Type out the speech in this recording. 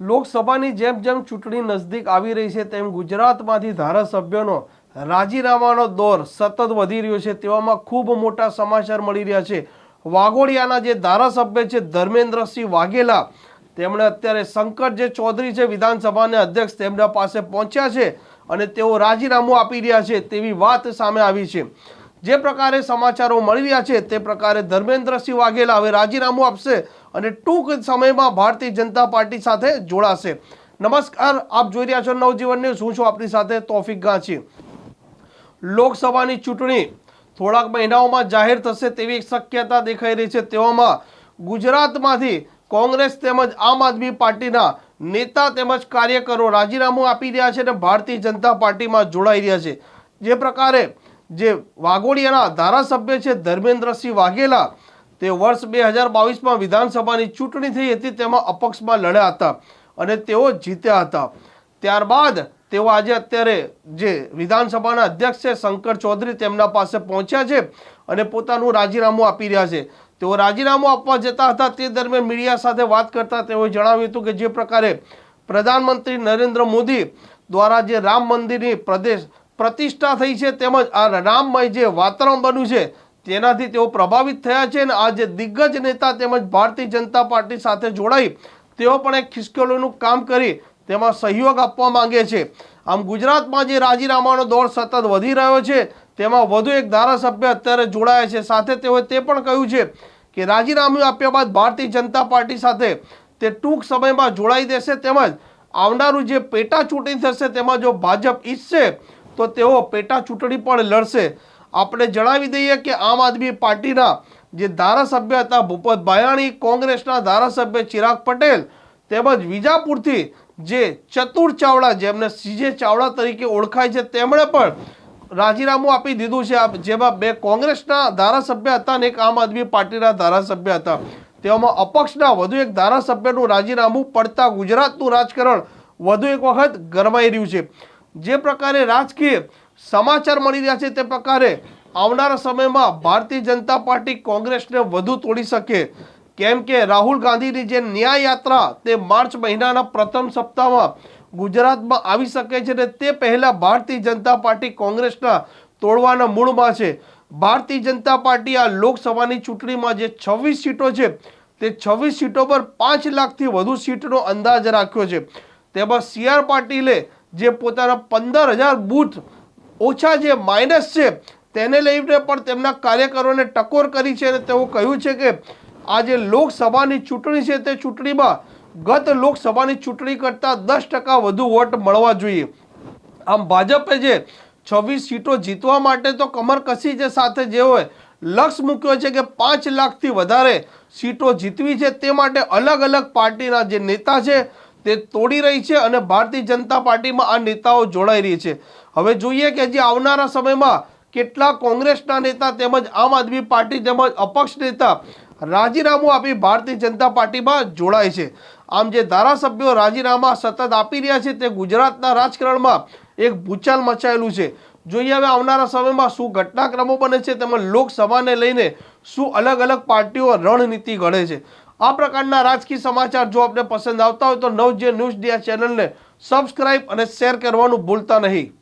લોકસભાની જેમ જેમ ચૂંટણી નજદીક આવી રહી છે, તેમ ગુજરાતમાંથી ધારાસભ્યોનો રાજીનામાનો દોર સતત વધી રહ્યો છે. તેવામાં ખૂબ મોટા સમાચાર મળી રહ્યા છે. વાઘોડિયાના જે ધારાસભ્ય છે, ધર્મેન્દ્રસિંહ વાઘેલા, તેમણે અત્યારે શંકર જે ચૌધરી છે, વિધાનસભાના અધ્યક્ષ તેમના પાસે પહોંચ્યા છે અને તેઓ રાજીનામું આપી રહ્યા છે તેવી વાત સામે આવી છે. જે પ્રકારે સમાચારો મળી રહ્યા છે, તે પ્રકારે ધર્મેન્દ્રસિંહ વાઘેલા હવે રાજીનામું આપશે. અને ટૂંક સમયમાં ભારતીય જનતા પાર્ટી સાથે જોડાશે. નમસ્કાર, આપ જોઈ રહ્યા છો નવજીવન ન્યૂઝ. હું છું આપની સાથે તોફિક ગાંચી. લોકસભાની ચૂંટણી થોડાક મહિનાઓમાં જાહેર થશે તેવી શક્યતા દેખાઈ રહી છે. તેવામાં ગુજરાતમાંથી કોંગ્રેસ તેમજ આમ આદમી પાર્ટીના નેતા તેમજ કાર્યકરો રાજીનામું આપી રહ્યા છે અને ભારતીય જનતા પાર્ટીમાં જોડાઈ રહ્યા છે. જે પ્રકારે જે વાઘોડિયાના ધારાસભ્ય છે ધર્મેન્દ્રસિંહ વાઘેલા તે વર્ષ બે હજાર બાવીસમાં વિધાનસભાની ચૂંટણી થઈ હતી, તેમાં અપક્ષમાં લડ્યા હતા અને તેઓ જીત્યા હતા. ત્યારબાદ તેઓ આજે અત્યારે જે વિધાનસભાના અધ્યક્ષ છે, શંકર ચૌધરી તેમના પાસે પહોંચ્યા છે અને પોતાનું રાજીનામું આપી રહ્યા છે. તેઓ રાજીનામું આપવા જતા હતા, તે દરમિયાન મીડિયા સાથે વાત કરતા તેઓએ જણાવ્યું હતું કે જે પ્રકારે પ્રધાનમંત્રી નરેન્દ્ર મોદી દ્વારા જે રામ મંદિરની પ્રદેશ પ્રતિષ્ઠા થઈ છે, તેમજ આ રામમય જે વાતાવરણ બન્યું છે તેનાથી તેઓ પ્રભાવિત થયા છે અને આ જે દિગ્ગજ નેતા તેમજ ભારતીય જનતા પાર્ટી સાથે જોડાઈ, તેઓ પણ એક ખિસકોલીનું કામ કરી તેમાં સહયોગ આપવા માંગે છે. આમ ગુજરાતમાં જે રાજીનામાનો દોર સતત વધી રહ્યો છે, તેમાં વધુ એક ધારાસભ્ય અત્યારે જોડાયા છે. સાથે તેઓએ તે પણ કહ્યું છે કે રાજીનામું આપ્યા બાદ ભારતીય જનતા પાર્ટી સાથે તે ટૂંક સમયમાં જોડાઈ દેશે તેમજ આવનારું જે પેટા ચૂંટણી થશે તેમાં જો ભાજપ ઈચ્છશે તો તેઓ પેટા ચૂંટણી પણ લડશે. આપણે જણાવી દઈએ કે આમ આદમી પાર્ટીના જે ધારાસભ્ય હતા ભૂપત ભાયાણી કોંગ્રેસના ધારાસભ્ય ચિરાગ પટેલ તેમજ વિજાપુરથી જે ચતુર ચાવડા જેમને સીજે ચાવડા તરીકે ઓળખાય છે, તેમણે પણ રાજીનામું આપી દીધું છે. જેમાં બે કોંગ્રેસના ધારાસભ્ય હતા અને એક આમ આદમી પાર્ટીના ધારાસભ્ય હતા. તેવામાં અપક્ષના વધુ એક ધારાસભ્યનું રાજીનામું પડતા ગુજરાતનું રાજકારણ વધુ એક વખત ગરમાઈ રહ્યું છે. જે પ્રકારે રાજકીય સમાચાર મળી રહ્યા છે તે પ્રકારે આવનારા સમયમાં ભારતીય જનતા પાર્ટી કોંગ્રેસને વધુ તોડી શકે. કેમ કે રાહુલ ગાંધીની જે ન્યાય યાત્રા તે માર્ચ મહિનાના પ્રથમ સપ્તાહમાં ગુજરાતમાં આવી શકે છે અને તે પહેલાં ભારતીય જનતા પાર્ટી કોંગ્રેસના તોડવાના મૂળમાં છે. ભારતીય જનતા પાર્ટી આ લોકસભાની ચૂંટણીમાં જે છવ્વીસ સીટો છે, તે છવ્વીસ સીટો પર પાંચ લાખથી વધુ સીટનો અંદાજ રાખ્યો છે. તેમાં સી આર પાટીલે જે પોતાના પંદર હજાર બૂથ ઓછા જે માઇનસ છે તેને લઈને પણ તેમના કાર્યકરોને ટકોર કરી છે અને તેઓ કહ્યું છે કે આ જે લોકસભાની ચૂંટણી છે તે ચૂંટણીમાં ગત લોકસભાની ચૂંટણી કરતાં દસ ટકા વધુ વોટ મળવા જોઈએ. આમ ભાજપે જે છવ્વીસ સીટો જીતવા માટે તો કમર કસી છે સાથે જે હોય, લક્ષ મૂક્યો છે કે પાંચ લાખથી વધારે સીટો જીતવી છે તે માટે અલગ અલગ પાર્ટીના જે નેતા છે તે તોડી રહી છે અને ભારતીય જનતા પાર્ટીમાં આ નેતાઓ જોડાઈ રહી છે. હવે જોઈએ કે હજી આવનારા સમયમાં કેટલા કોંગ્રેસના નેતા તેમજ આમ આદમી પાર્ટી તેમજ અપક્ષ નેતા રાજીનામું આપી ભારતીય જનતા પાર્ટીમાં જોડાય છે. આમ જે ધારાસભ્યો રાજીનામા સતત આપી રહ્યા છે તે ગુજરાતના રાજકારણમાં એક ભૂચાલ મચાયેલું છે. જોઈએ હવે આવનારા સમયમાં શું ઘટનાક્રમો બને છે તેમજ લોકસભાને લઈને શું અલગ અલગ પાર્ટીઓ રણનીતિ ઘડે છે. આ પ્રકારના રાજકીય સમાચાર જો આપને પસંદ આવતા હોય તો નવજે ન્યૂઝ ડિયા ચેનલને સબસ્ક્રાઇબ અને શેર કરવાનું ભૂલતા નહીં.